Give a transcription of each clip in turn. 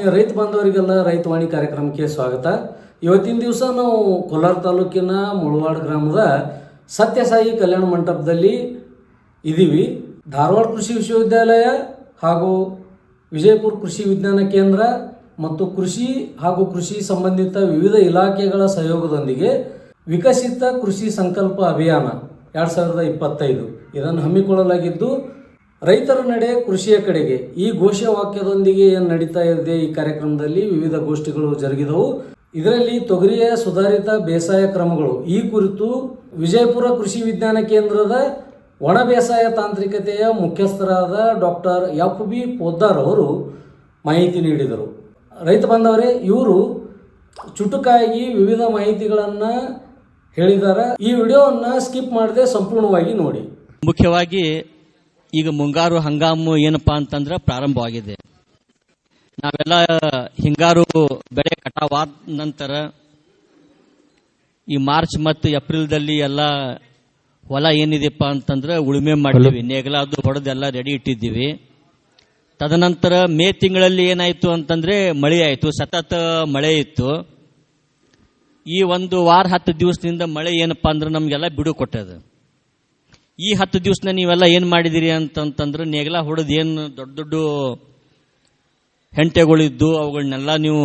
ಆತ್ಮೀಯ ರೈತ ಬಾಂಧವರಿಗೆಲ್ಲ ರೈತವಾಣಿ ಕಾರ್ಯಕ್ರಮಕ್ಕೆ ಸ್ವಾಗತ. ಇವತ್ತಿನ ದಿವಸ ನಾವು ಕೋಲಾರ ತಾಲೂಕಿನ ಮುಳವಾಡ ಗ್ರಾಮದ ಸತ್ಯಸಾಯಿ ಕಲ್ಯಾಣ ಮಂಟಪದಲ್ಲಿ ಇದ್ದೀವಿ ಧಾರವಾಡ ಕೃಷಿ ವಿಶ್ವವಿದ್ಯಾಲಯ ಹಾಗೂ ವಿಜಯಪುರ ಕೃಷಿ ವಿಜ್ಞಾನ ಕೇಂದ್ರ ಮತ್ತು ಕೃಷಿ ಹಾಗೂ ಕೃಷಿ ಸಂಬಂಧಿತ ವಿವಿಧ ಇಲಾಖೆಗಳ ಸಹಯೋಗದೊಂದಿಗೆ ವಿಕಸಿತ ಕೃಷಿ ಸಂಕಲ್ಪ ಅಭಿಯಾನ ಎರಡು ಸಾವಿರದ ಇಪ್ಪತ್ತೈದು. ಇದನ್ನು ಹಮ್ಮಿಕೊಳ್ಳಲಾಗಿದ್ದು ರೈತರ ನಡೆ ಕೃಷಿಯ ಕಡೆಗೆ. ಈ ಘೋಷವಾಕ್ಯದೊಂದಿಗೆ ಏನು ನಡೀತಾ ಇದೆ ಈ ಕಾರ್ಯಕ್ರಮದಲ್ಲಿ? ವಿವಿಧ ಗೋಷ್ಠಿಗಳು ಜರುಗಿದವು. ಇದರಲ್ಲಿ ತೊಗರಿಯ ಸುಧಾರಿತ ಬೇಸಾಯ ಕ್ರಮಗಳು. ಈ ಕುರಿತು ವಿಜಯಪುರ ಕೃಷಿ ವಿಜ್ಞಾನ ಕೇಂದ್ರದ ಒಣ ಬೇಸಾಯ ತಾಂತ್ರಿಕತೆಯ ಮುಖ್ಯಸ್ಥರಾದ ಡಾಕ್ಟರ್ ಎಫ್ ಬಿ ಪೋದ್ದಾರ್ ಅವರು ಮಾಹಿತಿ ನೀಡಿದರು. ರೈತ ಬಂದವರೇ ಇವರು ಚುಟುಕಾಗಿ ವಿವಿಧ ಮಾಹಿತಿಗಳನ್ನು ಹೇಳಿದ್ದಾರೆ ಈ ವಿಡಿಯೋವನ್ನು ಸ್ಕಿಪ್ ಮಾಡದೆ ಸಂಪೂರ್ಣವಾಗಿ ನೋಡಿ. ಮುಖ್ಯವಾಗಿ ಈಗ ಮುಂಗಾರು ಹಂಗಾಮು ಏನಪ್ಪಾ ಅಂತಂದ್ರೆ ಪ್ರಾರಂಭವಾಗಿದೆ. ನಾವೆಲ್ಲ ಹಿಂಗಾರು ಬೆಳೆ ಕಟಾವಾದ ನಂತರ ಈ ಮಾರ್ಚ್ ಮತ್ತು ಏಪ್ರಿಲ್ದಲ್ಲಿ ಎಲ್ಲ ಹೊಲ ಏನಿದೆಪ್ಪ ಅಂತಂದ್ರೆ ಉಳುಮೆ ಮಾಡಿದ್ವಿ ನೇಗಲ ಅದು ಹೊಡೆದೆಲ್ಲ ರೆಡಿ ಇಟ್ಟಿದ್ದೀವಿ. ತದನಂತರ ಮೇ ತಿಂಗಳಲ್ಲಿ ಏನಾಯ್ತು ಅಂತಂದ್ರೆ ಮಳೆ ಆಯಿತು. ಸತತ ಮಳೆ ಇತ್ತು. ಈ ಒಂದು ವಾರ ಹತ್ತು ದಿವಸದಿಂದ ಮಳೆ ಏನಪ್ಪಾ ಅಂದ್ರೆ ನಮಗೆಲ್ಲ ಬಿಡು ಕೊಟ್ಟದ ಈ ಹತ್ತು ದಿವಸನ ನೀವೆಲ್ಲ ಏನು ಮಾಡಿದಿರಿ ಅಂತಂತಂದ್ರೆ ನೇಗಲ ಹೊಡೆದು ಏನು ದೊಡ್ಡ ದೊಡ್ಡ ಹೆಂಟೆಗಳಿದ್ದು ಅವುಗಳನ್ನೆಲ್ಲ ನೀವು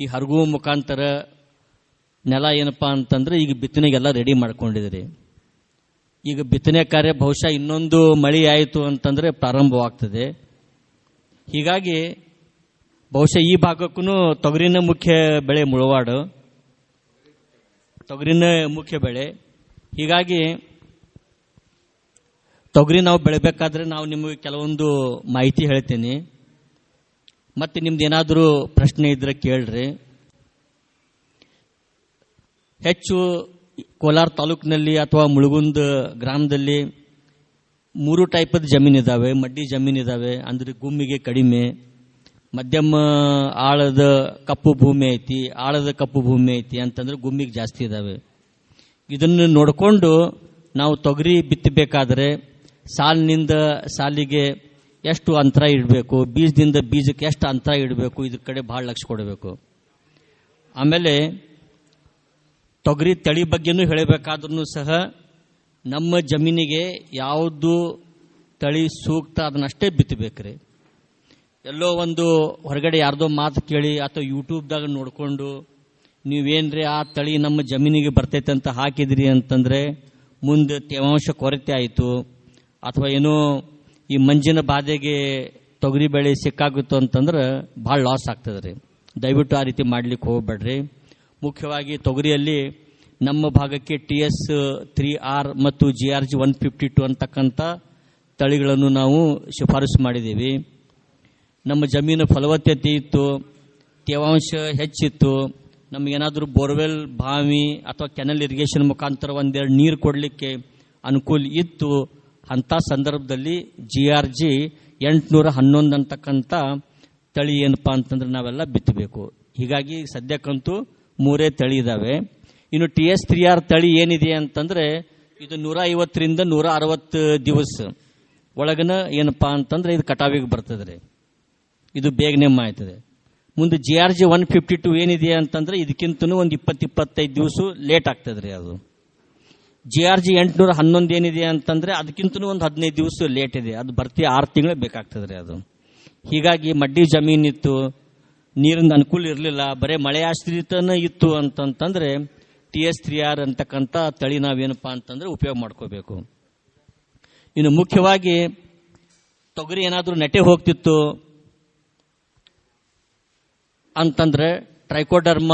ಈ ಹರಗುವ ಮುಖಾಂತರ ನೆಲ ಏನಪ್ಪ ಅಂತಂದ್ರೆ ಈಗ ಬಿತ್ತನೆಗೆಲ್ಲ ರೆಡಿ ಮಾಡ್ಕೊಂಡಿದ್ದೀರಿ ಈಗ ಬಿತ್ತನೆ ಕಾರ್ಯ ಬಹುಶಃ ಇನ್ನೊಂದು ಮಳೆ ಆಯಿತು ಅಂತಂದ್ರೆ ಪ್ರಾರಂಭವಾಗ್ತದೆ. ಹೀಗಾಗಿ ಬಹುಶಃ ಈ ಭಾಗಕ್ಕೂ ತೊಗರಿನ ಮುಖ್ಯ ಬೆಳೆ ಮುಳವಾಡು. ತೊಗರಿನ ಮುಖ್ಯ ಬೆಳೆ. ಹೀಗಾಗಿ ತೊಗರಿ ನಾವು ಬೆಳಿಬೇಕಾದ್ರೆ ನಾವು ನಿಮಗೆ ಕೆಲವೊಂದು ಮಾಹಿತಿ ಹೇಳ್ತೀನಿ. ಮತ್ತೆ ನಿಮ್ದು ಏನಾದರೂ ಪ್ರಶ್ನೆ ಇದ್ರೆ ಕೇಳ್ರಿ. ಹೆಚ್ಚು ಕೋಲಾರ ತಾಲೂಕಿನಲ್ಲಿ ಅಥವಾ ಮುಳುಗುಂದ ಗ್ರಾಮದಲ್ಲಿ ಮೂರು ಟೈಪದ ಜಮೀನು ಇದಾವೆ. ಮಡ್ಡಿ ಜಮೀನು ಇದಾವೆ. ಅಂದ್ರೆ ಗುಮ್ಮಿಗೆ ಕಡಿಮೆ. ಮಧ್ಯಮ ಆಳದ ಕಪ್ಪು ಭೂಮಿ ಐತಿ. ಆಳದ ಕಪ್ಪು ಭೂಮಿ ಐತಿ ಅಂತಂದ್ರೆ ಗುಮ್ಮಿಗೆ ಜಾಸ್ತಿ ಇದಾವೆ. ಇದನ್ನು ನೋಡಿಕೊಂಡು ನಾವು ತೊಗರಿ ಬಿತ್ತಬೇಕಾದ್ರೆ ಸಾಲಿನಿಂದ ಸಾಲಿಗೆ ಎಷ್ಟು ಅಂತರ ಇಡಬೇಕು, ಬೀಜದಿಂದ ಬೀಜಕ್ಕೆ ಎಷ್ಟು ಅಂತರ ಇಡಬೇಕು, ಇದ್ರ ಕಡೆ ಭಾಳ ಲಕ್ಷ ಕೊಡಬೇಕು. ಆಮೇಲೆ ತೊಗರಿ ತಳಿ ಬಗ್ಗೆನೂ ಹೇಳಬೇಕಾದ್ರೂ ಸಹ ನಮ್ಮ ಜಮೀನಿಗೆ ಯಾವುದು ತಳಿ ಸೂಕ್ತ ಅದನ್ನಷ್ಟೇ ಬಿತ್ತಬೇಕ್ರಿ. ಎಲ್ಲೋ ಒಂದು ಹೊರಗಡೆ ಯಾರ್ದೋ ಮಾತು ಕೇಳಿ ಅಥವಾ ಯೂಟ್ಯೂಬ್ದಾಗ ನೋಡಿಕೊಂಡು ನೀವೇನ್ರಿ ಆ ತಳಿ ನಮ್ಮ ಜಮೀನಿಗೆ ಬರ್ತೈತೆ ಅಂತ ಹಾಕಿದ್ರಿ ಅಂತಂದ್ರೆ ಮುಂದೆ ತೇವಾಂಶ ಕೊರತೆ ಆಯಿತು. ಅಥವಾ ಏನೋ ಈ ಮಂಜಿನ ಬಾಧೆಗೆ ತೊಗರಿ ಬೆಳೆ ಸಿಕ್ಕಾಗುತ್ತೋ ಅಂತಂದ್ರೆ ಭಾಳ ಲಾಸ್ ಆಗ್ತದೆ ರೀ ದಯವಿಟ್ಟು ಆ ರೀತಿ ಮಾಡ್ಲಿಕ್ಕೆ ಹೋಗ್ಬೇಡ್ರಿ. ಮುಖ್ಯವಾಗಿ ತೊಗರಿಯಲ್ಲಿ ನಮ್ಮ ಭಾಗಕ್ಕೆ ಟಿ ಎಸ್ ತ್ರೀ ಆರ್ ಮತ್ತು G R G one fifty two ಅಂತಕ್ಕಂಥ ತಳಿಗಳನ್ನು ನಾವು ಶಿಫಾರಸು ಮಾಡಿದ್ದೀವಿ. ನಮ್ಮ ಜಮೀನು ಫಲವತ್ತತೆ ಇತ್ತು, ತೇವಾಂಶ ಹೆಚ್ಚಿತ್ತು ನಮಗೇನಾದರೂ ಬೋರ್ವೆಲ್, ಬಾವಿ ಅಥವಾ ಕೆನಲ್ ಇರಿಗೇಷನ್ ಮುಖಾಂತರ ಒಂದೆರಡು ನೀರು ಕೊಡಲಿಕ್ಕೆ ಅನುಕೂಲ ಇತ್ತು. ಅಂಥ ಸಂದರ್ಭದಲ್ಲಿ ಜಿ ಆರ್ ಜಿ ಎಂಟುನೂರ ಹನ್ನೊಂದು ಅಂತಕ್ಕಂಥ ತಳಿ ಏನಪ್ಪ ಅಂತಂದ್ರೆ ನಾವೆಲ್ಲ ಬಿತ್ತಬೇಕು. ಹೀಗಾಗಿ ಸದ್ಯಕ್ಕಂತೂ ಮೂರೇ ತಳಿ ಇದಾವೆ. ಇನ್ನು ಟಿ ಎಸ್ ತ್ರೀ ಆರ್ ತಳಿ ಏನಿದೆ ಅಂತಂದ್ರೆ ಇದು ನೂರ ಐವತ್ತರಿಂದ ನೂರ ಅರವತ್ತು ದಿವಸ ಒಳಗನ ಏನಪ್ಪ ಅಂತಂದ್ರೆ ಇದು ಕಟಾವಿಗೆ ಬರ್ತದೆ ರೀ ಇದು ಬೇಗನೆ ಮಾಯ್ತದೆ. ಮುಂದೆ G R G one fifty two ಏನಿದೆ ಅಂತಂದ್ರೆ ಇದಕ್ಕಿಂತನೂ ಒಂದು ಇಪ್ಪತ್ತು ಇಪ್ಪತ್ತೈದು ದಿವಸ ಲೇಟ್ ಆಗ್ತದೆ ರೀ ಅದು. ಜಿ ಆರ್ ಜಿ ಎಂಟುನೂರ ಹನ್ನೊಂದು ಏನಿದೆ ಅಂತಂದ್ರೆ ಅದಕ್ಕಿಂತಲೂ ಒಂದು ಹದಿನೈದು ದಿವಸ ಲೇಟ್ ಇದೆ. ಅದು ಬರ್ತಿ ಆರು ತಿಂಗಳು ಬೇಕಾಗ್ತದೆ ರೀ ಅದು. ಹೀಗಾಗಿ ಮಡ್ಡಿ ಜಮೀನಿತ್ತು ನೀರಿನ ಅನುಕೂಲ ಇರಲಿಲ್ಲ, ಬರೀ ಮಳೆ ಆಶ್ರಿತನೇ ಇತ್ತು ಅಂತಂತಂದರೆ ಟಿ ಎಸ್ ತ್ರೀ ಆರ್ ಅಂತಕ್ಕಂಥ ತಳಿ ನಾವೇನಪ್ಪ ಅಂತಂದ್ರೆ ಉಪಯೋಗ ಮಾಡ್ಕೋಬೇಕು. ಇನ್ನು ಮುಖ್ಯವಾಗಿ ತೊಗರಿ ಏನಾದರೂ ನೆಟೆ ಹೋಗ್ತಿತ್ತು ಅಂತಂದ್ರೆ ಟ್ರೈಕೋಡರ್ಮ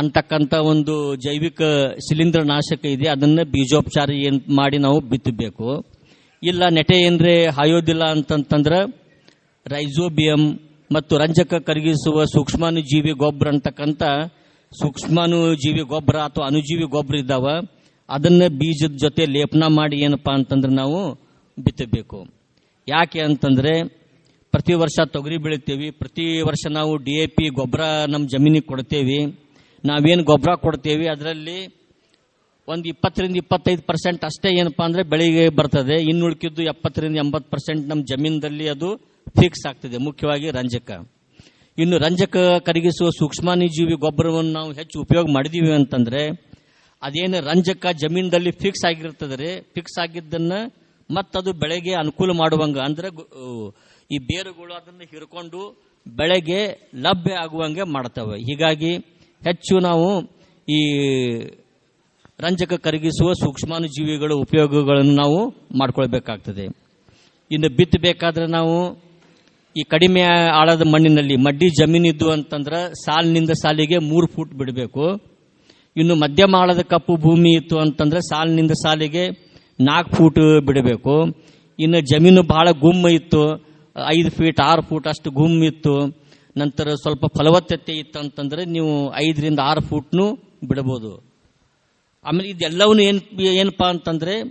ಅಂತಕ್ಕಂಥ ಒಂದು ಜೈವಿಕ ಶಿಲೀಂಧ್ರ ನಾಶಕ ಇದೆ, ಅದನ್ನ ಬೀಜೋಪಚಾರ ಏನು ಮಾಡಿ ನಾವು ಬಿತ್ತಬೇಕು. ಇಲ್ಲ ನೆಟೆ ಏನ್ರೆ ಹಾಯೋದಿಲ್ಲ ಅಂತಂತಂದ್ರೆ ರೈಜೋಬಿಯಂ ಮತ್ತು ರಂಜಕ ಕರಗಿಸುವ ಸೂಕ್ಷ್ಮಾನುಜೀವಿ ಗೊಬ್ಬರ ಅಂತಕ್ಕಂಥ ಸೂಕ್ಷ್ಮಾಣುಜೀವಿ ಗೊಬ್ಬರ ಅಥವಾ ಅನುಜೀವಿ ಗೊಬ್ಬರ ಇದ್ದಾವ, ಅದನ್ನ ಬೀಜದ ಜೊತೆ ಲೇಪನ ಮಾಡಿ ಏನಪ್ಪಾ ಅಂತಂದ್ರೆ ನಾವು ಬಿತ್ತಬೇಕು. ಯಾಕೆ ಅಂತಂದ್ರೆ ಪ್ರತಿ ವರ್ಷ ತೊಗರಿ ಬೆಳಿತೇವಿ, ಪ್ರತಿ ವರ್ಷ ನಾವು ಡಿ ಎ ಪಿ ಗೊಬ್ಬರ ನಮ್ಮ ಜಮೀನಿಗೆ ಕೊಡ್ತೇವಿ. ನಾವೇನು ಗೊಬ್ಬರ ಕೊಡ್ತೀವಿ, ಅದರಲ್ಲಿ ಒಂದು ಇಪ್ಪತ್ತರಿಂದ ಇಪ್ಪತ್ತೈದು ಪರ್ಸೆಂಟ್ ಅಷ್ಟೇ ಏನಪ್ಪಾ ಅಂದರೆ ಬೆಳಿಗ್ಗೆ ಬರ್ತದೆ. ಇನ್ನು ಉಳ್ಕಿದ್ದು ಎಪ್ಪತ್ತರಿಂದ ಎಂಬತ್ತು ಪರ್ಸೆಂಟ್ ನಮ್ಮ ಜಮೀನಲ್ಲಿ ಅದು ಫಿಕ್ಸ್ ಆಗ್ತದೆ, ಮುಖ್ಯವಾಗಿ ರಂಜಕ. ಇನ್ನು ರಂಜಕ ಕರಗಿಸುವ ಸೂಕ್ಷ್ಮಾನಿಜೀವಿ ಗೊಬ್ಬರವನ್ನು ನಾವು ಹೆಚ್ಚು ಉಪಯೋಗ ಮಾಡಿದೀವಿ ಅಂತಂದರೆ, ಅದೇನು ರಂಜಕ ಜಮೀನದಲ್ಲಿ ಫಿಕ್ಸ್ ಆಗಿರ್ತದೆ ಫಿಕ್ಸ್ ಆಗಿದ್ದನ್ನು ಮತ್ತದು ಬೆಳೆಗೆ ಅನುಕೂಲ ಮಾಡುವಂಗ ಅಂದ್ರೆ ಈ ಬೇರುಗಳು ಅದನ್ನು ಹಿಡ್ಕೊಂಡು ಬೆಳೆಗೆ ಲಭ್ಯ ಆಗುವಂಗೆ ಮಾಡ್ತವೆ. ಹೀಗಾಗಿ ಹೆಚ್ಚು ನಾವು ಈ ರಂಜಕ ಕರಗಿಸುವ ಸೂಕ್ಷ್ಮಾಣುಜೀವಿಗಳ ಉಪಯೋಗಗಳನ್ನು ನಾವು ಮಾಡ್ಕೊಳ್ಬೇಕಾಗ್ತದೆ. ಇನ್ನು ಬಿತ್ತಬೇಕಾದ್ರೆ ನಾವು ಈ ಕಡಿಮೆ ಆಳದ ಮಣ್ಣಿನಲ್ಲಿ ಮಡ್ಡಿ ಜಮೀನಿದ್ದು ಅಂತಂದ್ರೆ ಸಾಲಿನಿಂದ ಸಾಲಿಗೆ ಮೂರು ಫೂಟ್ ಬಿಡಬೇಕು. ಇನ್ನು ಮಧ್ಯಮ ಆಳದ ಕಪ್ಪು ಭೂಮಿ ಇತ್ತು ಅಂತಂದ್ರೆ ಸಾಲಿನಿಂದ ಸಾಲಿಗೆ ನಾಲ್ಕು ಫೂಟ್ ಬಿಡಬೇಕು. ಇನ್ನು ಜಮೀನು ಬಹಳ ಗುಮ್ಮ ಇತ್ತು, ಐದು ಫೀಟ್, ಆರು ಫೂಟ್ ಅಷ್ಟು ಗುಮ್ಮ ಇತ್ತು. ನಂತರ ಸ್ವಲ್ಪ ಫಲವತ್ತತೆ ಇತ್ತು ಅಂತಂದ್ರೆ ನೀವು ಐದರಿಂದ ಆರು ಫೂಟ್ನು ಬಿಡಬಹುದು ಆಮೇಲೆ ಇದೆಲ್ಲವೂ ಏನ್, ಏನಪ್ಪಾ ಅಂತಂದ್ರೆ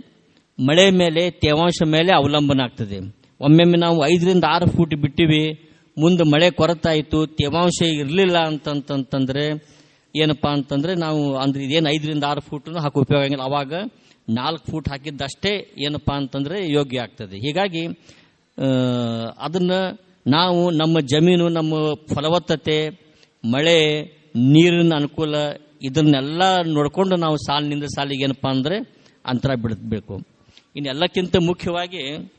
ಮಳೆ ಮೇಲೆ, ತೇವಾಂಶ ಮೇಲೆ ಅವಲಂಬನ ಆಗ್ತದೆ. ಒಮ್ಮೊಮ್ಮೆ ನಾವು ಐದರಿಂದ ಆರು ಫೂಟ್ ಬಿಟ್ಟಿವಿ, ಮುಂದೆ ಮಳೆ ಕೊರತಾಯಿತು ತೇವಾಂಶ ಇರಲಿಲ್ಲ ಅಂತಂತಂದ್ರೆ ಏನಪ್ಪಾ ಅಂತಂದ್ರೆ ನಾವು ಅಂದ್ರೆ ಇದೇನು ಐದರಿಂದ ಆರು ಫೂಟ್ ಹಾಕಿ ಉಪಯೋಗ ಆಗಿಲ್ಲ. ಅವಾಗ ನಾಲ್ಕು ಫೂಟ್ ಹಾಕಿದ್ದಷ್ಟೇ ಏನಪ್ಪಾ ಅಂತಂದ್ರೆ ಯೋಗ್ಯ ಆಗ್ತದೆ. ಹೀಗಾಗಿ ಅದನ್ನ ನಾವು ನಮ್ಮ ಜಮೀನು, ನಮ್ಮ ಫಲವತ್ತತೆ, ಮಳೆ, ನೀರಿನ ಅನುಕೂಲ, ಇದನ್ನೆಲ್ಲ ನೋಡಿಕೊಂಡು ನಾವು ಸಾಲಿನಿಂದ ಸಾಲಿಗೆ ಏನಪ್ಪ ಅಂದ್ರೆ ಅಂತರ ಬಿಡಬೇಕು. ಇನ್ನೆಲ್ಲಕ್ಕಿಂತ ಮುಖ್ಯವಾಗಿ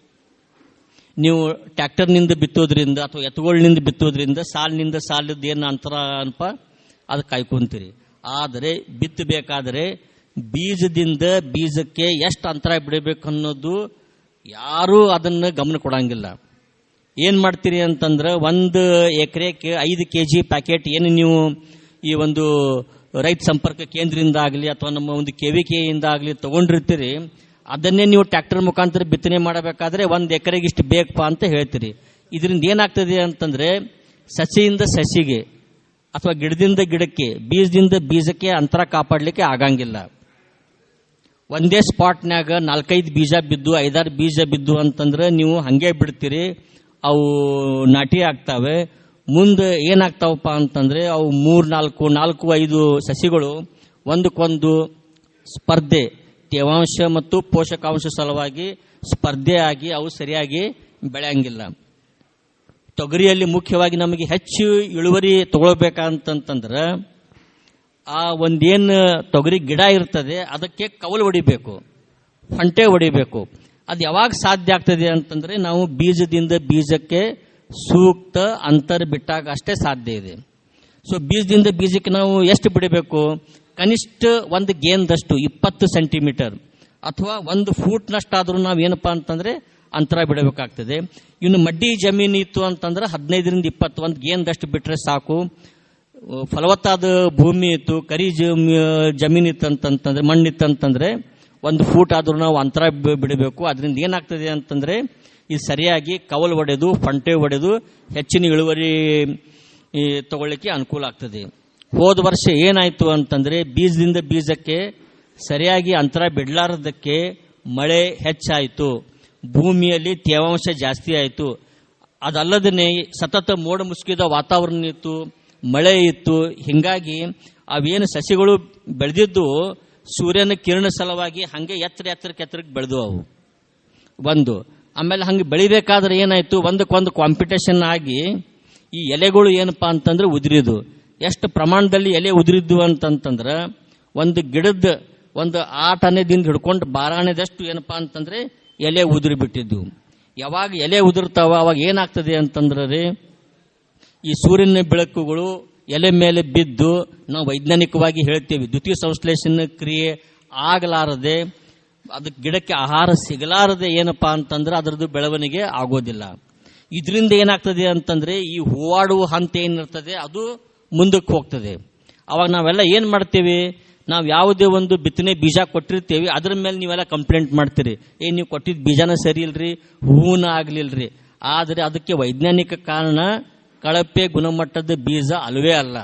ನೀವು ಟ್ಯಾಕ್ಟರ್ನಿಂದ ಬಿತ್ತೋದ್ರಿಂದ ಅಥವಾ ಎತ್ತುಗಳಿಂದ ಬಿತ್ತೋದ್ರಿಂದ ಸಾಲಿನಿಂದ ಸಾಲದ ಏನು ಅಂತರ ಅನ್ಪ ಅದು ಕಾಯ್ಕೊಂತೀರಿ. ಆದರೆ ಬಿತ್ತಬೇಕಾದರೆ ಬೀಜದಿಂದ ಬೀಜಕ್ಕೆ ಎಷ್ಟು ಅಂತರ ಬಿಡಬೇಕು ಅನ್ನೋದು ಯಾರೂ ಅದನ್ನು ಗಮನ ಕೊಡಂಗಿಲ್ಲ. ಏನ್ ಮಾಡ್ತೀರಿ ಅಂತಂದ್ರೆ ಒಂದು ಎಕರೆಗೆ ಐದು ಕೆ ಜಿ ಪ್ಯಾಕೆಟ್ ಏನು ನೀವು ಈ ಒಂದು ರೈತ ಸಂಪರ್ಕ ಕೇಂದ್ರದಿಂದ ಆಗಲಿ ಅಥವಾ ನಮ್ಮ ಒಂದು ಕೆವಿಕೆಯಿಂದ ಆಗಲಿ ತಗೊಂಡಿರ್ತೀರಿ, ಅದನ್ನೇ ನೀವು ಟ್ರ್ಯಾಕ್ಟರ್ ಮುಖಾಂತರ ಬಿತ್ತನೆ ಮಾಡಬೇಕಾದ್ರೆ ಒಂದು ಎಕರೆಗೆ ಇಷ್ಟು ಬೇಕಪ್ಪ ಅಂತ ಹೇಳ್ತೀರಿ. ಇದರಿಂದ ಏನಾಗ್ತದೆ ಅಂತಂದ್ರೆ ಸಸಿಯಿಂದ ಸಸಿಗೆ ಅಥವಾ ಗಿಡದಿಂದ ಗಿಡಕ್ಕೆ, ಬೀಜದಿಂದ ಬೀಜಕ್ಕೆ ಅಂತರ ಕಾಪಾಡಲಿಕ್ಕೆ ಆಗಂಗಿಲ್ಲ. ಒಂದೇ ಸ್ಪಾಟ್ನಾಗ ನಾಲ್ಕೈದು ಬೀಜ ಬಿದ್ದು ಐದಾರು ಬೀಜ ಬಿದ್ದು ಅಂತಂದ್ರೆ ನೀವು ಹಂಗೆ ಬಿಡ್ತೀರಿ. ಅವು ನಾಟಿ ಆಗ್ತಾವೆ. ಮುಂದೆ ಏನಾಗ್ತಾವಪ್ಪ ಅಂತಂದ್ರೆ ಅವು ಮೂರ್ ನಾಲ್ಕು ನಾಲ್ಕು, ಐದು ಸಸಿಗಳು, ಒಂದಕ್ಕೊಂದು ಸ್ಪರ್ಧೆ, ತೇವಾಂಶ ಮತ್ತು ಪೋಷಕಾಂಶ ಸಲುವಾಗಿ ಸ್ಪರ್ಧೆ ಆಗಿ ಅವು ಸರಿಯಾಗಿ ಬೆಳೆಯಂಗಿಲ್ಲ. ತೊಗರಿಯಲ್ಲಿ ಮುಖ್ಯವಾಗಿ ನಮಗೆ ಹೆಚ್ಚು ಇಳುವರಿ ತಗೊಳ್ಬೇಕಂತಂತಂದ್ರೆ ಆ ಒಂದೇನು ತೊಗರಿ ಗಿಡ ಇರ್ತದೆ, ಅದಕ್ಕೆ ಕವಲು ಹೊಡಿಬೇಕು ಹೊಂಟೆ ಹೊಡಿಬೇಕು. ಅದು ಯಾವಾಗ ಸಾಧ್ಯ ಆಗ್ತದೆ ಅಂತಂದ್ರೆ ನಾವು ಬೀಜದಿಂದ ಬೀಜಕ್ಕೆ ಸೂಕ್ತ ಅಂತರ ಬಿಟ್ಟಾಗ ಅಷ್ಟೇ ಸಾಧ್ಯ ಇದೆ. ಸೊ ಬೀಜದಿಂದ ಬೀಜಕ್ಕೆ ನಾವು ಎಷ್ಟು ಬಿಡಬೇಕು? ಕನಿಷ್ಠ ಒಂದು ಗೇಂದಷ್ಟು, ಇಪ್ಪತ್ತು ಸೆಂಟಿಮೀಟರ್ ಅಥವಾ ಒಂದು ಫೂಟ್ನಷ್ಟಾದರೂ ನಾವು ಏನಪ್ಪ ಅಂತಂದ್ರೆ ಅಂತರ ಬಿಡಬೇಕಾಗ್ತದೆ. ಇನ್ನು ಮಡ್ಡಿ ಜಮೀನು ಇತ್ತು ಅಂತಂದ್ರೆ ಹದಿನೈದರಿಂದ ಇಪ್ಪತ್ತು, ಒಂದು ಗೇಂದಷ್ಟು ಬಿಟ್ರೆ ಸಾಕು. ಫಲವತ್ತಾದ ಭೂಮಿ ಇತ್ತು, ಕರಿ ಜಮೀ, ಜಮೀನು ಇತ್ತು ಅಂತಂತಂದ್ರೆ ಮಣ್ಣಿತ್ತು ಅಂತಂದ್ರೆ ಒಂದು ಫೂಟ್ ಆದ್ರೂ ನಾವು ಅಂತರ ಬಿಡಬೇಕು. ಅದರಿಂದ ಏನಾಗ್ತದೆ ಅಂತಂದ್ರೆ ಇದು ಸರಿಯಾಗಿ ಕವಲು ಒಡೆದು ಫಂಟೆ ಒಡೆದು, ಹೆಚ್ಚಿನ ಇಳುವರಿ ತಗೊಳ್ಳಿಕ್ಕೆ ಅನುಕೂಲ ಆಗ್ತದೆ. ಹೋದ ವರ್ಷ ಏನಾಯ್ತು ಅಂತಂದ್ರೆ, ಬೀಜದಿಂದ ಬೀಜಕ್ಕೆ ಸರಿಯಾಗಿ ಅಂತರ ಬಿಡಲಾರದಕ್ಕೆ ಮಳೆ ಹೆಚ್ಚಾಯಿತು. ಭೂಮಿಯಲ್ಲಿ ತೇವಾಂಶ ಜಾಸ್ತಿ ಆಯಿತು. ಅದಲ್ಲದೇ ಸತತ ಮೋಡ ಮುಸುಕಿದ ವಾತಾವರಣ ಇತ್ತು, ಮಳೆ ಇತ್ತು. ಹೀಗಾಗಿ ಅವೇನು ಸಸಿಗಳು ಬೆಳೆದಿದ್ದು ಸೂರ್ಯನ ಕಿರಣ ಸಲುವಾಗಿ ಹಂಗೆ ಎತ್ತರ ಎತ್ತರಕ್ಕೆ ಎತ್ತರಕ್ಕೆ ಬೆಳೆದು ಅವು. ಒಂದು, ಆಮೇಲೆ ಹಂಗೆ ಬೆಳಿಬೇಕಾದ್ರೆ ಏನಾಯ್ತು? ಒಂದಕ್ಕೊಂದು ಕಾಂಪಿಟೇಷನ್ ಆಗಿ ಈ ಎಲೆಗಳು ಏನಪ್ಪಾ ಅಂತಂದ್ರೆ ಉದುರಿದು. ಎಷ್ಟು ಪ್ರಮಾಣದಲ್ಲಿ ಎಲೆ ಉದುರಿದ್ದು ಅಂತಂತಂದ್ರೆ ಒಂದು ಗಿಡದ ಒಂದು ಆಟನೆದಿಂದ ಹಿಡ್ಕೊಂಡು ಬಾರಾಣೆದಷ್ಟು ಏನಪ್ಪಾ ಅಂತಂದ್ರೆ ಎಲೆ ಉದುರಿ ಬಿಟ್ಟಿದ್ದು ಯಾವಾಗ ಎಲೆ ಉದುರ್ತಾವ ಅವಾಗ ಏನಾಗ್ತದೆ ಅಂತಂದ್ರೆ ರೀ, ಈ ಸೂರ್ಯನ ಬೆಳಕುಗಳು ಎಲೆ ಮೇಲೆ ಬಿದ್ದು ನಾವು ವೈಜ್ಞಾನಿಕವಾಗಿ ಹೇಳ್ತೇವೆ, ದ್ವಿತೀಯ ಸಂಶ್ಲೇಷಣ ಕ್ರಿಯೆ ಆಗಲಾರದೆ, ಅದಕ್ಕೆ ಗಿಡಕ್ಕೆ ಆಹಾರ ಸಿಗಲಾರದೆ ಏನಪ್ಪ ಅಂತಂದ್ರೆ ಅದರದ್ದು ಬೆಳವಣಿಗೆ ಆಗೋದಿಲ್ಲ. ಇದರಿಂದ ಏನಾಗ್ತದೆ ಅಂತಂದ್ರೆ ಈ ಹೂವಾಡುವ ಹಂತ ಏನಿರ್ತದೆ ಅದು ಮುಂದಕ್ಕೆ ಹೋಗ್ತದೆ. ಅವಾಗ ನಾವೆಲ್ಲ ಏನು ಮಾಡ್ತೀವಿ? ನಾವು ಯಾವುದೇ ಒಂದು ಬಿತ್ತನೆ ಬೀಜ ಕೊಟ್ಟಿರ್ತೀವಿ, ಅದ್ರ ಮೇಲೆ ನೀವೆಲ್ಲ ಕಂಪ್ಲೇಂಟ್ ಮಾಡ್ತೀರಿ. ಏ, ನೀವು ಕೊಟ್ಟಿದ್ದ ಬೀಜನ ಸರಿ ಇಲ್ರಿ ಹೂವನ ಆಗ್ಲಿಲ್ರಿ. ಆದರೆ ಅದಕ್ಕೆ ವೈಜ್ಞಾನಿಕ ಕಾರಣ ಕಳಪೆ ಗುಣಮಟ್ಟದ ಬೀಜ ಅಲ್ವೇ ಅಲ್ಲ.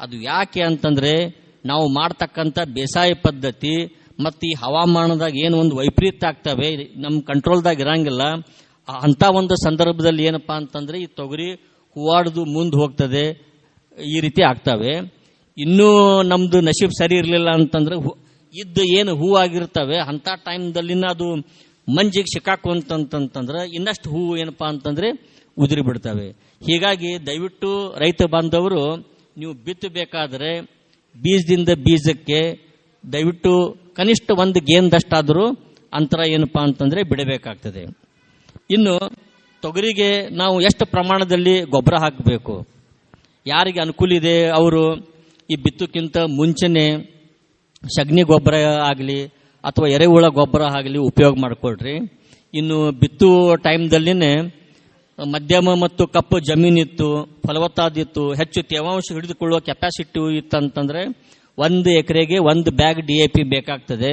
ಅದು ಯಾಕೆ ಅಂತಂದರೆ ನಾವು ಮಾಡ್ತಕ್ಕಂಥ ಬೇಸಾಯ ಪದ್ಧತಿ ಮತ್ತು ಈ ಹವಾಮಾನದಾಗ ಏನು ಒಂದು ವೈಪರೀತ್ಯ ಆಗ್ತವೆ ನಮ್ಮ ಕಂಟ್ರೋಲ್ದಾಗ ಇರಂಗಿಲ್ಲ. ಅಂಥ ಒಂದು ಸಂದರ್ಭದಲ್ಲಿ ಏನಪ್ಪ ಅಂತಂದರೆ ಈ ತೊಗರಿ ಹೂವಾಡ್ದು ಮುಂದೆ ಹೋಗ್ತದೆ, ಈ ರೀತಿ ಆಗ್ತವೆ. ಇನ್ನೂ ನಮ್ಮದು ನಶೀಬ್ ಸರಿ ಇರಲಿಲ್ಲ ಅಂತಂದ್ರೆ ಹೂ- ಇದ್ದ ಏನು ಹೂ ಆಗಿರ್ತವೆ, ಅಂಥ ಟೈಮ್ದಲ್ಲಿನ ಅದು ಮಂಜಿಗೆ ಸಿಕ್ಕಾಕು ಅಂತಂತಂತಂದ್ರೆ ಇನ್ನಷ್ಟು ಹೂವು ಏನಪ್ಪ ಅಂತಂದರೆ ಉದುರಿ ಬಿಡ್ತವೆ. ಹೀಗಾಗಿ ದಯವಿಟ್ಟು ರೈತ ಬಾಂಧವರು, ನೀವು ಬಿತ್ತಬೇಕಾದ್ರೆ ಬೀಜದಿಂದ ಬೀಜಕ್ಕೆ ದಯವಿಟ್ಟು ಕನಿಷ್ಠ ಒಂದು ಗೇಂದಷ್ಟಾದರೂ ಅಂತರ ಏನಪ್ಪ ಅಂತಂದರೆ ಬಿಡಬೇಕಾಗ್ತದೆ. ಇನ್ನು ತೊಗರಿಗೆ ನಾವು ಎಷ್ಟು ಪ್ರಮಾಣದಲ್ಲಿ ಗೊಬ್ಬರ ಹಾಕಬೇಕು? ಯಾರಿಗೆ ಅನುಕೂಲ ಇದೆ? ಅವರು ಈ ಬಿತ್ತಕ್ಕಿಂತ ಮುಂಚೆನೆ ಸಗಣಿ ಗೊಬ್ಬರ ಆಗಲಿ ಅಥವಾ ಎರೆಹುಳ ಗೊಬ್ಬರ ಆಗಲಿ ಉಪಯೋಗ ಮಾಡಿಕೊಳ್ಳ್ರಿ ಇನ್ನು ಬಿತ್ತುವ ಟೈಮ್ದಲ್ಲಿನೇ ಮಧ್ಯಮ ಮತ್ತು ಕಪ್ಪು ಜಮೀನಿತ್ತು, ಫಲವತ್ತಾದಿತ್ತು, ಹೆಚ್ಚು ತೇವಾಂಶ ಹಿಡಿದುಕೊಳ್ಳುವ ಕೆಪಾಸಿಟಿ ಇತ್ತಂತಂದ್ರೆ ಒಂದು ಎಕರೆಗೆ ಒಂದು ಬ್ಯಾಗ್ ಡಿ ಎ ಪಿ ಬೇಕಾಗ್ತದೆ.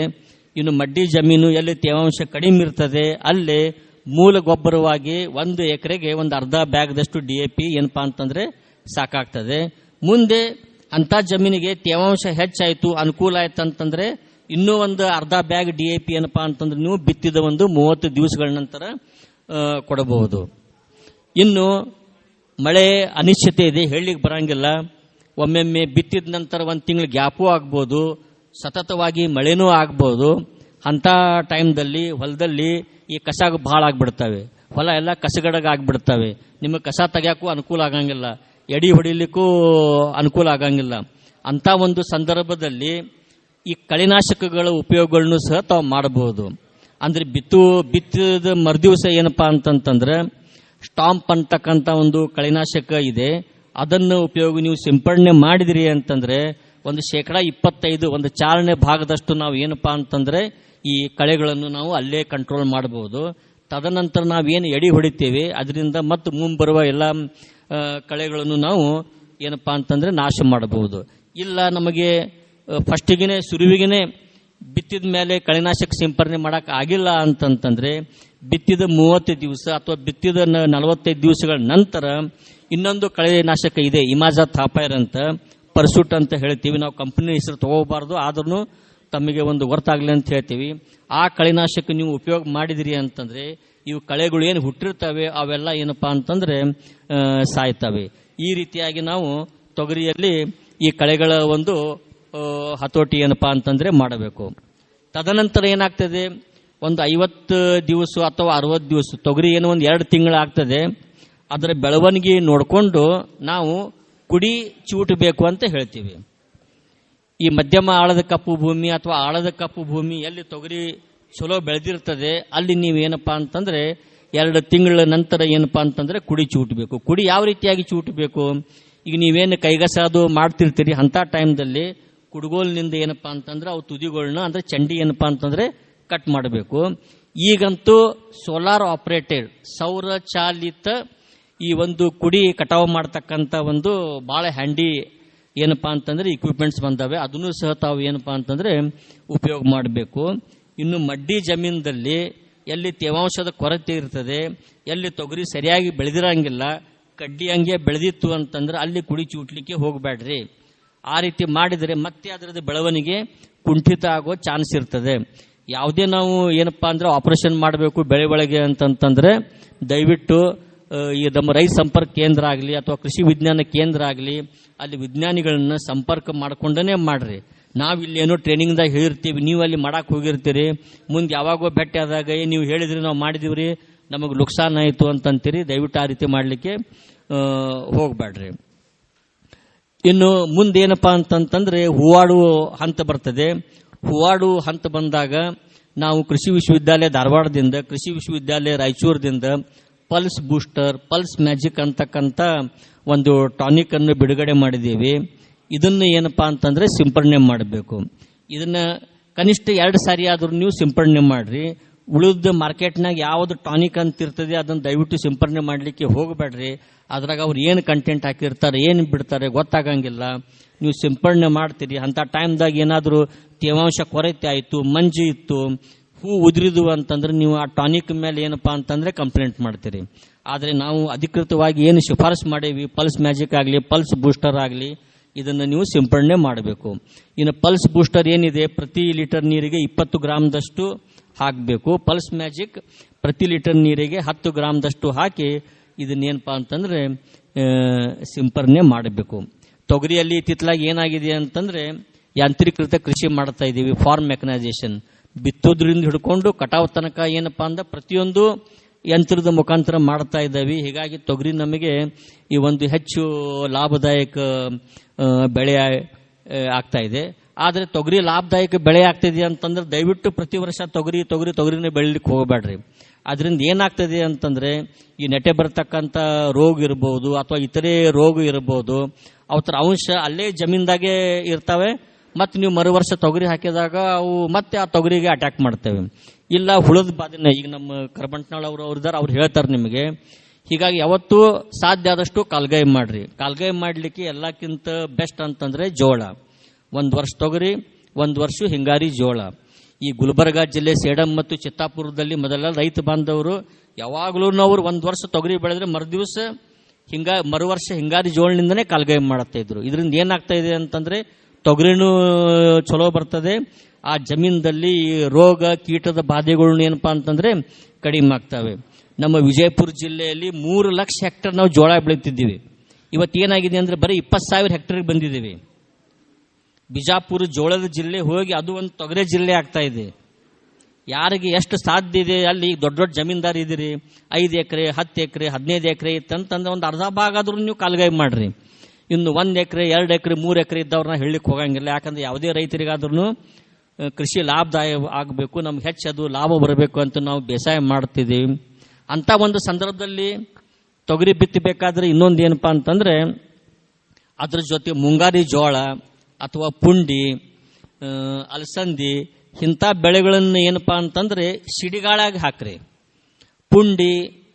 ಇನ್ನು ಮಡ್ಡಿ ಜಮೀನು ಎಲ್ಲಿ ತೇವಾಂಶ ಕಡಿಮೆ ಇರ್ತದೆ, ಅಲ್ಲಿ ಮೂಲ ಗೊಬ್ಬರವಾಗಿ ಒಂದು ಎಕರೆಗೆ ಒಂದು ಅರ್ಧ ಬ್ಯಾಗ್ದಷ್ಟು ಡಿ ಎ ಪಿ ಏನಪ್ಪಾ ಅಂತಂದ್ರೆ ಸಾಕಾಗ್ತದೆ. ಮುಂದೆ ಅಂತ ಜಮೀನಿಗೆ ತೇವಾಂಶ ಹೆಚ್ಚಾಯಿತು, ಅನುಕೂಲ ಆಯ್ತು ಅಂತಂದ್ರೆ ಇನ್ನೂ ಒಂದು ಅರ್ಧ ಬ್ಯಾಗ್ ಡಿ ಎ ಪಿ ಏನಪ್ಪಾ ಅಂತಂದ್ರೆ ನೀವು ಬಿತ್ತಿದ ಒಂದು ಮೂವತ್ತು ದಿವಸಗಳ ನಂತರ ಕೊಡಬಹುದು. ಇನ್ನು ಮಳೆ ಅನಿಶ್ಚಿತೆ ಇದೆ, ಹೇಳಲಿಕ್ಕೆ ಬರಂಗಿಲ್ಲ. ಒಮ್ಮೆಮ್ಮೆ ಬಿತ್ತಿದ ನಂತರ ಒಂದು ತಿಂಗಳು ಗ್ಯಾಪೂ ಆಗ್ಬೋದು, ಸತತವಾಗಿ ಮಳೆನೂ ಆಗ್ಬೋದು. ಅಂಥ ಟೈಮ್ದಲ್ಲಿ ಹೊಲದಲ್ಲಿ ಈ ಕಸ ಭಾಳ ಆಗ್ಬಿಡ್ತವೆ. ಹೊಲ ಎಲ್ಲ ಕಸಗಡಗಾಗ್ಬಿಡ್ತವೆ. ನಿಮಗೆ ಕಸ ತೆಗಿಯೋಕ್ಕೂ ಅನುಕೂಲ ಆಗಂಗಿಲ್ಲ. ಎಡಿ ಹೊಡಿಲಿಕ್ಕೂ ಅನುಕೂಲ ಆಗಂಗಿಲ್ಲ. ಅಂಥ ಒಂದು ಸಂದರ್ಭದಲ್ಲಿ ಈ ಕಳೆನಾಶಕಗಳ ಉಪಯೋಗಗಳನ್ನು ಸಹ ತಾವು ಮಾಡಬಹುದು ಅಂದರೆ ಬಿತ್ತು, ಬಿತ್ತಿದ ಮರುದಿವಸ ಏನಪ್ಪ ಅಂತಂತಂದ್ರೆ ಸ್ಟಾಂಪ್ ಅಂತಕ್ಕಂಥ ಒಂದು ಕಳೆನಾಶಕ ಇದೆ. ಅದನ್ನು ಉಪಯೋಗ ನೀವು ಸಿಂಪಡಣೆ ಮಾಡಿದಿರಿ ಅಂತಂದ್ರೆ ಒಂದು ಶೇಕಡಾ ಇಪ್ಪತ್ತೈದು, ಒಂದು ಚಾಲನೆ ಭಾಗದಷ್ಟು ನಾವು ಏನಪ್ಪಾ ಅಂತಂದ್ರೆ ಈ ಕಳೆಗಳನ್ನು ನಾವು ಅಲ್ಲೇ ಕಂಟ್ರೋಲ್ ಮಾಡಬಹುದು ತದನಂತರ ನಾವೇನು ಎಡಿ ಹೊಡಿತೇವೆ, ಅದರಿಂದ ಮತ್ತು ಮುಂಬರುವ ಎಲ್ಲ ಕಳೆಗಳನ್ನು ನಾವು ಏನಪ್ಪಾ ಅಂತಂದ್ರೆ ನಾಶ ಮಾಡಬಹುದು. ಇಲ್ಲ ನಮಗೆ ಫಸ್ಟಿಗೆನೆ ಸುರುವಿಗೆನೆ ಬಿತ್ತಿದ ಮೇಲೆ ಕಳೆನಾಶಕ ಸಿಂಪರಣೆ ಮಾಡಕ್ ಆಗಿಲ್ಲ ಅಂತಂತಂದ್ರೆ ಬಿತ್ತಿದ ಮೂವತ್ತು ದಿವಸ ಅಥವಾ ಬಿತ್ತಿದ ನಲವತ್ತೈದು ದಿವಸಗಳ ನಂತರ ಇನ್ನೊಂದು ಕಳೆನಾಶಕ ಇದೆ ಇಮಾಜಾ ಥಾಪೈರ್ ಅಂತ, ಪರ್ಸುಟ್ ಅಂತ ಹೇಳ್ತೀವಿ. ನಾವು ಕಂಪನಿ ಹೆಸರು ತಗೋಬಾರ್ದು ಆದ್ರೂ ತಮಗೆ ಒಂದು ಗೊತ್ತಾಗ್ಲಿ ಅಂತ ಹೇಳ್ತೀವಿ. ಆ ಕಳೆನಾಶಕ ನೀವು ಉಪಯೋಗ ಮಾಡಿದಿರಿ ಅಂತಂದ್ರೆ, ಇವು ಕಳೆಗಳು ಏನು ಹುಟ್ಟಿರ್ತವೆ, ಅವೆಲ್ಲ ಏನಪ್ಪ ಅಂತಂದ್ರೆ ಸಾಯ್ತವೆ. ಈ ರೀತಿಯಾಗಿ ನಾವು ತೊಗರಿಯಲ್ಲಿ ಈ ಕಳೆಗಳ ಒಂದು ಹತೋಟಿ ಏನಪ್ಪ ಅಂತಂದ್ರೆ ಮಾಡಬೇಕು. ತದನಂತರ ಏನಾಗ್ತದೆ? ಒಂದು ಐವತ್ತು ದಿವಸ ಅಥವಾ ಅರವತ್ತು ದಿವಸ, ತೊಗರಿ ಏನು ಒಂದು ಎರಡು ತಿಂಗಳು ಆಗ್ತದೆ. ಅದರ ಬೆಳವಣಿಗೆ ನೋಡಿಕೊಂಡು ನಾವು ಕುಡಿ ಚೂಟಬೇಕು ಅಂತ ಹೇಳ್ತೀವಿ. ಈ ಮಧ್ಯಮ ಆಳದ ಕಪ್ಪು ಭೂಮಿ ಅಥವಾ ಆಳದ ಕಪ್ಪು ಭೂಮಿ ಎಲ್ಲಿ ತೊಗರಿ ಚಲೋ ಬೆಳೆದಿರ್ತದೆ, ಅಲ್ಲಿ ನೀವೇನಪ್ಪಾ ಅಂತಂದ್ರೆ ಎರಡು ತಿಂಗಳ ನಂತರ ಏನಪ್ಪ ಅಂತಂದ್ರೆ ಕುಡಿ ಚೂಟಬೇಕು ಕುಡಿ ಯಾವ ರೀತಿಯಾಗಿ ಚೂಟಬೇಕು ಈಗ ನೀವೇನು ಕೈಗಸಾದು ಮಾಡ್ತಿರ್ತೀರಿ ಅಂಥ ಟೈಮ್ದಲ್ಲಿ ಕುಡುಗೋಲಿನಿಂದ ಏನಪ್ಪಾ ಅಂತಂದ್ರೆ ಅವು ತುದಿಗಳನ್ನ ಅಂದ್ರೆ ಚಂಡಿ ಏನಪ್ಪಾ ಅಂತಂದ್ರೆ ಕಟ್ ಮಾಡಬೇಕು. ಈಗಂತೂ ಸೋಲಾರ್ ಆಪರೇಟೆಡ್ ಸೌರ ಚಾಲಿತ ಈ ಒಂದು ಕುಡಿ ಕಟಾವು ಮಾಡ್ತಕ್ಕಂಥ ಒಂದು ಬಹಳ ಹ್ಯಾಂಡಿ ಏನಪ್ಪಾ ಅಂತಂದ್ರೆ ಇಕ್ವಿಪ್ಮೆಂಟ್ಸ್ ಬಂದಾವೆ. ಅದನ್ನು ಸಹ ತಾವು ಏನಪ್ಪಾ ಅಂತಂದ್ರೆ ಉಪಯೋಗ ಮಾಡಬೇಕು. ಇನ್ನು ಮಡ್ಡಿ ಜಮೀನದಲ್ಲಿ ಎಲ್ಲಿ ತೇವಾಂಶದ ಕೊರತೆ ಇರ್ತದೆ, ಎಲ್ಲಿ ತೊಗರಿ ಸರಿಯಾಗಿ ಬೆಳೆದಿರಂಗಿಲ್ಲ, ಕಡ್ಡಿ ಹಂಗೆ ಬೆಳೆದಿತ್ತು ಅಂತಂದ್ರೆ ಅಲ್ಲಿ ಕುಡಿ ಚೂಟ್ಲಿಕ್ಕೆ ಹೋಗಬೇಡ್ರಿ ಆ ರೀತಿ ಮಾಡಿದರೆ ಮತ್ತೆ ಅದರದ್ದು ಬೆಳವಣಿಗೆ ಕುಂಠಿತ ಆಗೋ ಚಾನ್ಸ್ ಇರ್ತದೆ. ಯಾವುದೇ ನಾವು ಏನಪ್ಪ ಅಂದರೆ ಆಪರೇಷನ್ ಮಾಡಬೇಕು ಬೆಳೆ ಒಳಗೆ ಅಂತಂತಂದರೆ ದಯವಿಟ್ಟು ಈ ನಮ್ಮ ರೈತ ಸಂಪರ್ಕ ಕೇಂದ್ರ ಆಗಲಿ ಅಥವಾ ಕೃಷಿ ವಿಜ್ಞಾನ ಕೇಂದ್ರ ಆಗಲಿ ಅಲ್ಲಿ ವಿಜ್ಞಾನಿಗಳನ್ನ ಸಂಪರ್ಕ ಮಾಡ್ಕೊಂಡೇ ಮಾಡ್ರಿ. ನಾವು ಇಲ್ಲಿ ಏನೋ ಟ್ರೈನಿಂಗ್ದಾಗ ಹೇಳಿರ್ತೀವಿ, ನೀವು ಅಲ್ಲಿ ಮಾಡಕ್ಕೆ ಹೋಗಿರ್ತೀರಿ. ಮುಂದೆ ಯಾವಾಗೋ ಭೇಟಿ ಆದಾಗ ನೀವು ಹೇಳಿದ್ರಿ ನಾವು ಮಾಡಿದೀವ್ರಿ, ನಮಗೆ ನುಕ್ಸಾನ್ ಆಯಿತು ಅಂತಂತೀರಿ. ದಯವಿಟ್ಟು ಆ ರೀತಿ ಮಾಡಲಿಕ್ಕೆ ಹೋಗಬೇಡ್ರಿ ಇನ್ನು ಮುಂದೇನಪ್ಪಾ ಅಂತಂತಂದ್ರೆ ಹೂವಾಡುವ ಹಂತ ಬರ್ತದೆ. ಹೂವಾಡು ಹಂತ ಬಂದಾಗ ನಾವು ಕೃಷಿ ವಿಶ್ವವಿದ್ಯಾಲಯ ಧಾರವಾಡದಿಂದ, ಕೃಷಿ ವಿಶ್ವವಿದ್ಯಾಲಯ ರಾಯಚೂರದಿಂದ ಪಲ್ಸ್ ಬೂಸ್ಟರ್, ಪಲ್ಸ್ ಮ್ಯಾಜಿಕ್ ಅಂತಕ್ಕಂಥ ಒಂದು ಟಾನಿಕ್ ಅನ್ನು ಬಿಡುಗಡೆ ಮಾಡಿದ್ದೀವಿ. ಇದನ್ನು ಏನಪ್ಪಾ ಅಂತಂದ್ರೆ ಸಿಂಪಡಣೆ ಮಾಡಬೇಕು. ಇದನ್ನ ಕನಿಷ್ಠ ಎರಡು ಸಾರಿ ಆದರೂ ನೀವು ಸಿಂಪಡಣೆ ಮಾಡ್ರಿ. ಉಳಿದ ಮಾರ್ಕೆಟ್ನಾಗ ಯಾವ್ದು ಟಾನಿಕ್ ಅಂತ ಇರ್ತದೆ, ಅದನ್ನ ದಯವಿಟ್ಟು ಸಿಂಪರಣೆ ಮಾಡಲಿಕ್ಕೆ ಹೋಗಬೇಡ್ರಿ. ಅದ್ರಾಗ ಅವ್ರು ಏನು ಕಂಟೆಂಟ್ ಹಾಕಿರ್ತಾರೆ, ಏನು ಬಿಡ್ತಾರೆ ಗೊತ್ತಾಗಂಗಿಲ್ಲ. ನೀವು ಸಿಂಪರಣೆ ಮಾಡ್ತೀರಿ. ಅಂತ ಟೈಮ್ದಾಗ ಏನಾದರೂ ತೇವಾಂಶ ಕೊರತೆ ಆಯಿತು, ಮಂಜು ಇತ್ತು, ಹೂ ಉದುರಿದು ಅಂತಂದ್ರೆ ನೀವು ಆ ಟಾನಿಕ್ ಮೇಲೆ ಏನಪ್ಪ ಅಂತಂದ್ರೆ ಕಂಪ್ಲೇಂಟ್ ಮಾಡ್ತೀರಿ. ಆದರೆ ನಾವು ಅಧಿಕೃತವಾಗಿ ಏನು ಶಿಫಾರಸು ಮಾಡೇವಿ, ಪಲ್ಸ್ ಮ್ಯಾಜಿಕ್ ಆಗಲಿ, ಪಲ್ಸ್ ಬೂಸ್ಟರ್ ಆಗಲಿ, ಇದನ್ನು ನೀವು ಸಿಂಪಡಣೆ ಮಾಡಬೇಕು. ಇನ್ನು ಪಲ್ಸ್ ಬೂಸ್ಟರ್ ಏನಿದೆ, ಪ್ರತಿ ಲೀಟರ್ ನೀರಿಗೆ ಇಪ್ಪತ್ತು ಗ್ರಾಮ್ದಷ್ಟು ಹಾಕಬೇಕು. ಪಲ್ಸ್ ಮ್ಯಾಜಿಕ್ ಪ್ರತಿ ಲೀಟರ್ ನೀರಿಗೆ ಹತ್ತು ಗ್ರಾಮ್ದಷ್ಟು ಹಾಕಿ ಇದನ್ನೇನಪ್ಪ ಅಂತಂದರೆ ಸಿಂಪರಣೆ ಮಾಡಬೇಕು. ತೊಗರಿಯಲ್ಲಿ ಇತ್ತಿತ್ತಲಾಗಿ ಏನಾಗಿದೆ ಅಂತಂದರೆ, ಯಾಂತ್ರೀಕೃತ ಕೃಷಿ ಮಾಡ್ತಾ ಇದ್ದೀವಿ ಫಾರ್ಮ್ ಮೆಕನೈಸೇಷನ್ ಬಿತ್ತೋದ್ರಿಂದ ಹಿಡ್ಕೊಂಡು ಕಟಾವು ತನಕ ಏನಪ್ಪಾ ಅಂದ್ರೆ ಪ್ರತಿಯೊಂದು ಯಂತ್ರದ ಮುಖಾಂತರ ಮಾಡ್ತಾ ಇದ್ದಾವೆ. ಹೀಗಾಗಿ ತೊಗರಿ ನಮಗೆ ಈ ಒಂದು ಹೆಚ್ಚು ಲಾಭದಾಯಕ ಬೆಳೆ ಆಗ್ತಾ ಇದೆ. ಆದರೆ ತೊಗರಿ ಲಾಭದಾಯಕ ಬೆಳೆ ಆಗ್ತಿದೆ ಅಂತಂದ್ರೆ ದಯವಿಟ್ಟು ಪ್ರತಿ ವರ್ಷ ತೊಗರಿ ತೊಗರಿ, ತೊಗರಿನೇ ಬೆಳಿಲಿಕ್ಕೆ ಹೋಗಬೇಡ್ರಿ. ಅದರಿಂದ ಏನಾಗ್ತದೆ ಅಂತಂದ್ರೆ ಈ ನೆಟೆ ಬರ್ತಕ್ಕಂಥ ರೋಗ ಇರ್ಬೋದು ಅಥವಾ ಇತರೆ ರೋಗ ಇರ್ಬೋದು ಅವತ್ತರ ಅಂಶ ಅಲ್ಲೇ ಜಮೀನ್ದಾಗೆ ಇರ್ತವೆ, ಮತ್ತು ನೀವು ಮರು ವರ್ಷ ತೊಗರಿ ಹಾಕಿದಾಗ ಅವು ಮತ್ತೆ ಆ ತೊಗರಿಗೆ ಅಟ್ಯಾಕ್ ಮಾಡ್ತೇವೆ. ಇಲ್ಲ ಹುಳದ ಬಾಧೆನೇ ಈಗ ನಮ್ಮ ಕರ್ಬಂಟ್ನಾಳ್ ಅವರು ಅವ್ರಿದಾರೆ ಅವ್ರು ಹೇಳ್ತಾರೆ ನಿಮಗೆ, ಹೀಗಾಗಿ ಯಾವತ್ತೂ ಸಾಧ್ಯ ಆದಷ್ಟು ಕಾಲ್ಗಾಯ ಮಾಡ್ರಿ. ಕಾಲ್ಗಾಯ ಮಾಡಲಿಕ್ಕೆ ಎಲ್ಲಕ್ಕಿಂತ ಬೆಸ್ಟ್ ಅಂತಂದರೆ ಜೋಳ. ಒಂದು ವರ್ಷ ತೊಗರಿ, ಒಂದು ವರ್ಷ ಹಿಂಗಾರಿ ಜೋಳ. ಈ ಗುಲ್ಬರ್ಗ ಜಿಲ್ಲೆ ಸೇಡಂ ಮತ್ತು ಚಿತ್ತಾಪುರದಲ್ಲಿ ಮೊದಲ ರೈತ ಬಾಂಧವರು ಯಾವಾಗಲೂ ಅವರು ಒಂದು ವರ್ಷ ತೊಗರಿ ಬೆಳೆದ್ರೆ ಮರುದಿವಸ ಹಿಂಗ ಮರು ವರ್ಷ ಹಿಂಗಾರಿ ಜೋಳನಿಂದನೇ ಕಾಲ್ಗಾಯ ಮಾಡ್ತಾ ಇದ್ರು. ಇದರಿಂದ ಏನಾಗ್ತಾ ಇದೆ ಅಂತಂದ್ರೆ ತೊಗರಿನೂ ಚಲೋ ಬರ್ತದೆ. ಆ ಜಮೀನದಲ್ಲಿ ರೋಗ, ಕೀಟದ ಬಾಧೆಗಳು ಏನಪ್ಪಾ ಅಂತಂದ್ರೆ ಕಡಿಮೆ ಆಗ್ತವೆ. ನಮ್ಮ ವಿಜಯಪುರ ಜಿಲ್ಲೆಯಲ್ಲಿ ಮೂರು ಲಕ್ಷ ಹೆಕ್ಟರ್ ನಾವು ಜೋಳ ಬೆಳೀತಿದ್ದೀವಿ. ಇವತ್ತು ಏನಾಗಿದೆ ಅಂದ್ರೆ ಬರೀ ಇಪ್ಪತ್ತು ಸಾವಿರ ಹೆಕ್ಟರ್ಗೆ ಬಂದಿದ್ದೀವಿ. ಬಿಜಾಪುರ ಜೋಳದ ಜಿಲ್ಲೆ ಹೋಗಿ ಅದು ಒಂದು ತೊಗರೆ ಜಿಲ್ಲೆ ಆಗ್ತಾ ಇದೆ. ಯಾರಿಗೆ ಎಷ್ಟು ಸಾಧ್ಯ ಇದೆ, ಅಲ್ಲಿ ದೊಡ್ಡ ದೊಡ್ಡ ಜಮೀನ್ದಾರ್ ಇದ್ದೀರಿ ಐದು ಎಕರೆ, ಹತ್ತು ಎಕರೆ, ಹದಿನೈದು ಎಕರೆ ಇತ್ತಂತಂದ್ರೆ ಒಂದು ಅರ್ಧ ಭಾಗ ಆದ್ರೂ ನೀವು ಕಾಲ್ಗೈ ಮಾಡ್ರಿ. ಇನ್ನು ಒಂದು ಎಕರೆ, ಎರಡು ಎಕರೆ, ಮೂರು ಎಕರೆ ಇದ್ದವ್ರನ್ನ ಹೇಳಲಿಕ್ಕೆ ಹೋಗಂಗಿಲ್ಲ. ಯಾಕಂದ್ರೆ ಯಾವುದೇ ರೈತರಿಗಾದ್ರೂ ಕೃಷಿ ಲಾಭದಾಯ ಆಗಬೇಕು, ನಮ್ಗೆ ಹೆಚ್ಚು ಅದು ಲಾಭ ಬರಬೇಕು ಅಂತ ನಾವು ಬೇಸಾಯ ಮಾಡ್ತಿದ್ದೀವಿ. ಅಂತ ಒಂದು ಸಂದರ್ಭದಲ್ಲಿ ತೊಗರಿ ಬಿತ್ತಬೇಕಾದ್ರೆ ಇನ್ನೊಂದು ಏನಪ್ಪ ಅಂತಂದ್ರೆ, ಅದ್ರ ಜೊತೆ ಮುಂಗಾರಿ ಜೋಳ ಅಥವಾ ಪುಂಡಿ ಅಲಸಂದಿ, ಇಂಥ ಬೆಳೆಗಳನ್ನು ಏನಪ್ಪಾ ಅಂತಂದ್ರೆ ಸಿಡಿಗಾಳಾಗಿ ಹಾಕ್ರಿ. ಪುಂಡಿ,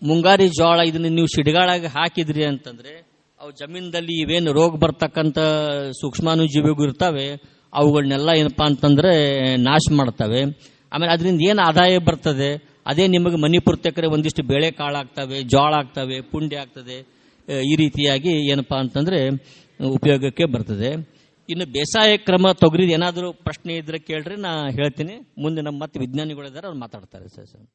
ಮುಂಗಾರಿ ಜೋಳ ಇದನ್ನ ನೀವು ಸಿಡಿಗಾಳಾಗಿ ಹಾಕಿದ್ರಿ ಅಂತಂದ್ರೆ ಅವು ಜಮೀನದಲ್ಲಿ ಇವೇನು ರೋಗ ಬರ್ತಕ್ಕಂಥ ಸೂಕ್ಷ್ಮಾನುಜೀವಿಗೂ ಇರ್ತವೆ ಅವುಗಳನ್ನೆಲ್ಲ ಏನಪ್ಪ ಅಂತಂದ್ರೆ ನಾಶ ಮಾಡ್ತವೆ. ಆಮೇಲೆ ಅದರಿಂದ ಏನು ಆದಾಯ ಬರ್ತದೆ? ಅದೇ ನಿಮಗೆ ಮನಿ ಪೂರ್ತಕರೆ ಒಂದಿಷ್ಟು ಬೇಳೆ ಕಾಳು ಆಗ್ತವೆ, ಜೋಳ ಆಗ್ತವೆ, ಪುಂಡಿ ಆಗ್ತದೆ ಈ ರೀತಿಯಾಗಿ ಏನಪ್ಪಾ ಅಂತಂದ್ರೆ ಉಪಯೋಗಕ್ಕೆ ಬರ್ತದೆ. ಇನ್ನು ಬೇಸಾಯ ಕ್ರಮ ತೊಗರಿದ ಏನಾದರೂ ಪ್ರಶ್ನೆ ಇದ್ರೆ ಕೇಳ್ರಿ, ನಾ ಹೇಳ್ತೀನಿ. ಮುಂದೆ ನಮ್ಮ ಮತ್ತೆ ವಿಜ್ಞಾನಿಗಳಿದ್ದಾರೆ ಅವ್ರು ಮಾತಾಡ್ತಾರೆ ಸರ್ ಸರ್.